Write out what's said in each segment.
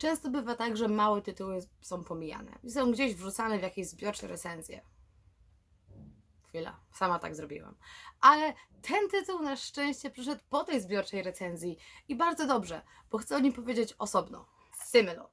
Często bywa tak, że małe tytuły są pomijane i są gdzieś wrzucane w jakieś zbiorcze recenzje. Chwila, sama tak zrobiłam. Ale ten tytuł na szczęście przyszedł po tej zbiorczej recenzji i bardzo dobrze, bo chcę o nim powiedzieć osobno. Symilo.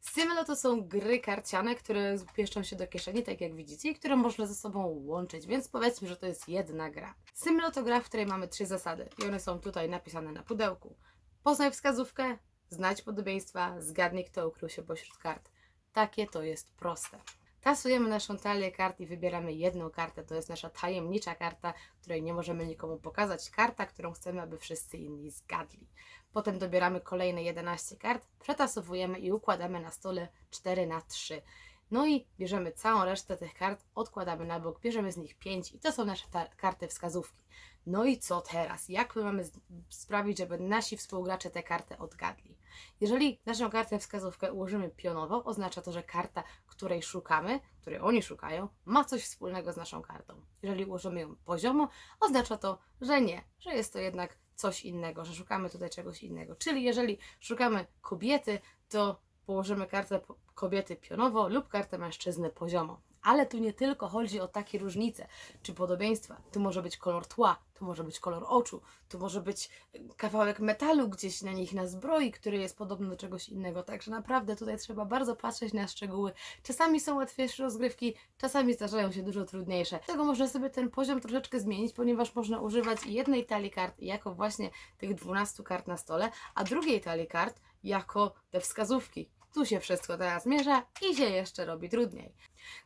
Symilo to są gry karciane, które pieszczą się do kieszeni, tak jak widzicie, i które można ze sobą łączyć, więc powiedzmy, że to jest jedna gra. Symilo to gra, w której mamy trzy zasady i one są tutaj napisane na pudełku. Poznaj wskazówkę, znajdź podobieństwa, zgadnij kto ukrył się pośród kart. Takie to jest proste. Tasujemy naszą talię kart i wybieramy jedną kartę. To jest nasza tajemnicza karta, której nie możemy nikomu pokazać. Karta, którą chcemy, aby wszyscy inni zgadli. Potem dobieramy kolejne 11 kart, przetasowujemy i układamy na stole 4 na 3. No i bierzemy całą resztę tych kart, odkładamy na bok, bierzemy z nich 5 i to są nasze karty wskazówki. No i co teraz? Jak my mamy sprawić, żeby nasi współgracze tę kartę odgadli? Jeżeli naszą kartę wskazówkę ułożymy pionowo, oznacza to, że karta, której szukamy, której oni szukają, ma coś wspólnego z naszą kartą. Jeżeli ułożymy ją poziomo, oznacza to, że nie, że jest to jednak coś innego, że szukamy tutaj czegoś innego. Czyli jeżeli szukamy kobiety, to położymy kartę kobiety pionowo lub kartę mężczyzny poziomo. Ale tu nie tylko chodzi o takie różnice czy podobieństwa. Tu może być kolor tła, tu może być kolor oczu, tu może być kawałek metalu gdzieś na nich na zbroi, który jest podobny do czegoś innego. Także naprawdę tutaj trzeba bardzo patrzeć na szczegóły. Czasami są łatwiejsze rozgrywki, czasami zdarzają się dużo trudniejsze. Dlatego można sobie ten poziom troszeczkę zmienić, ponieważ można używać jednej talii kart jako właśnie tych 12 kart na stole, a drugiej talii kart jako te wskazówki. Tu się wszystko teraz mierza i się jeszcze robi trudniej.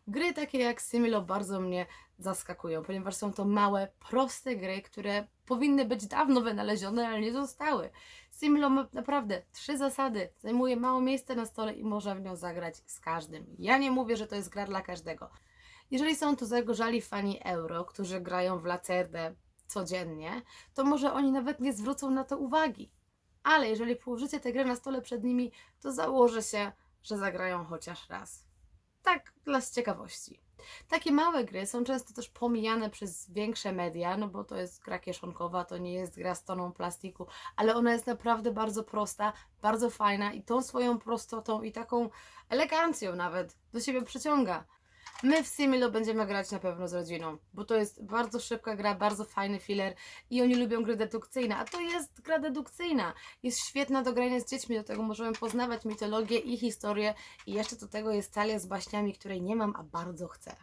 Gry takie jak Similo bardzo mnie zaskakują, ponieważ są to małe, proste gry, które powinny być dawno wynalezione, ale nie zostały. Similo ma naprawdę trzy zasady, zajmuje mało miejsca na stole i można w nią zagrać z każdym. Ja nie mówię, że to jest gra dla każdego. Jeżeli są tu zagorzali fani euro, którzy grają w Lacerdę codziennie, to może oni nawet nie zwrócą na to uwagi. Ale jeżeli położycie tę grę na stole przed nimi, to założę się, że zagrają chociaż raz. Tak, dla ciekawości. Takie małe gry są często też pomijane przez większe media, no bo to jest gra kieszonkowa, to nie jest gra z toną plastiku, ale ona jest naprawdę bardzo prosta, bardzo fajna i tą swoją prostotą i taką elegancją nawet do siebie przyciąga. My w Similo będziemy grać na pewno z rodziną, bo to jest bardzo szybka gra, bardzo fajny filler i oni lubią gry dedukcyjne, a to jest gra dedukcyjna. Jest świetna do grania z dziećmi, do tego możemy poznawać mitologię i historię i jeszcze do tego jest talia z baśniami, której nie mam, a bardzo chcę.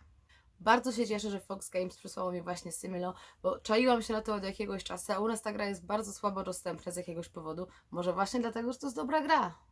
Bardzo się cieszę, że Fox Games przysłało mi właśnie Similo, bo czaiłam się na to od jakiegoś czasu, a u nas ta gra jest bardzo słabo dostępna z jakiegoś powodu. Może właśnie dlatego, że to jest dobra gra.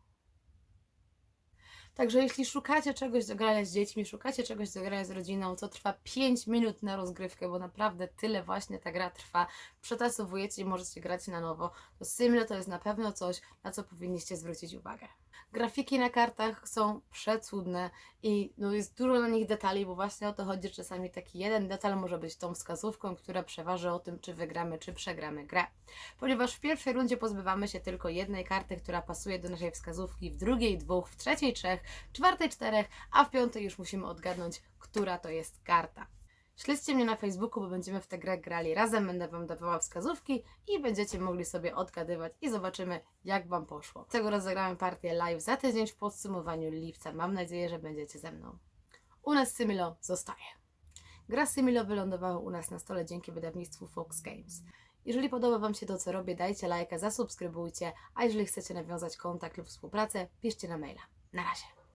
Także jeśli szukacie czegoś do grania z dziećmi, szukacie czegoś do grania z rodziną, to trwa 5 minut na rozgrywkę, bo naprawdę tyle właśnie ta gra trwa. Przetasowujecie i możecie grać na nowo. To Simlo to jest na pewno coś, na co powinniście zwrócić uwagę. Grafiki na kartach są przecudne i no, jest dużo na nich detali, bo właśnie o to chodzi, czasami taki jeden detal może być tą wskazówką, która przeważy o tym, czy wygramy, czy przegramy grę. Ponieważ w pierwszej rundzie pozbywamy się tylko jednej karty, która pasuje do naszej wskazówki, w drugiej dwóch, w trzeciej trzech, czwartej czterech, a w piątej już musimy odgadnąć, która to jest karta. Śledźcie mnie na Facebooku, bo będziemy w tę grę grali razem, będę Wam dawała wskazówki i będziecie mogli sobie odgadywać i zobaczymy, jak Wam poszło. Tego rozegramy partię live za tydzień w podsumowaniu lipca. Mam nadzieję, że będziecie ze mną. U nas Symilo zostaje. Gra Symilo wylądowała u nas na stole dzięki wydawnictwu Fox Games. Jeżeli podoba Wam się to, co robię, dajcie lajka, zasubskrybujcie, a jeżeli chcecie nawiązać kontakt lub współpracę, piszcie na maila. Na razie.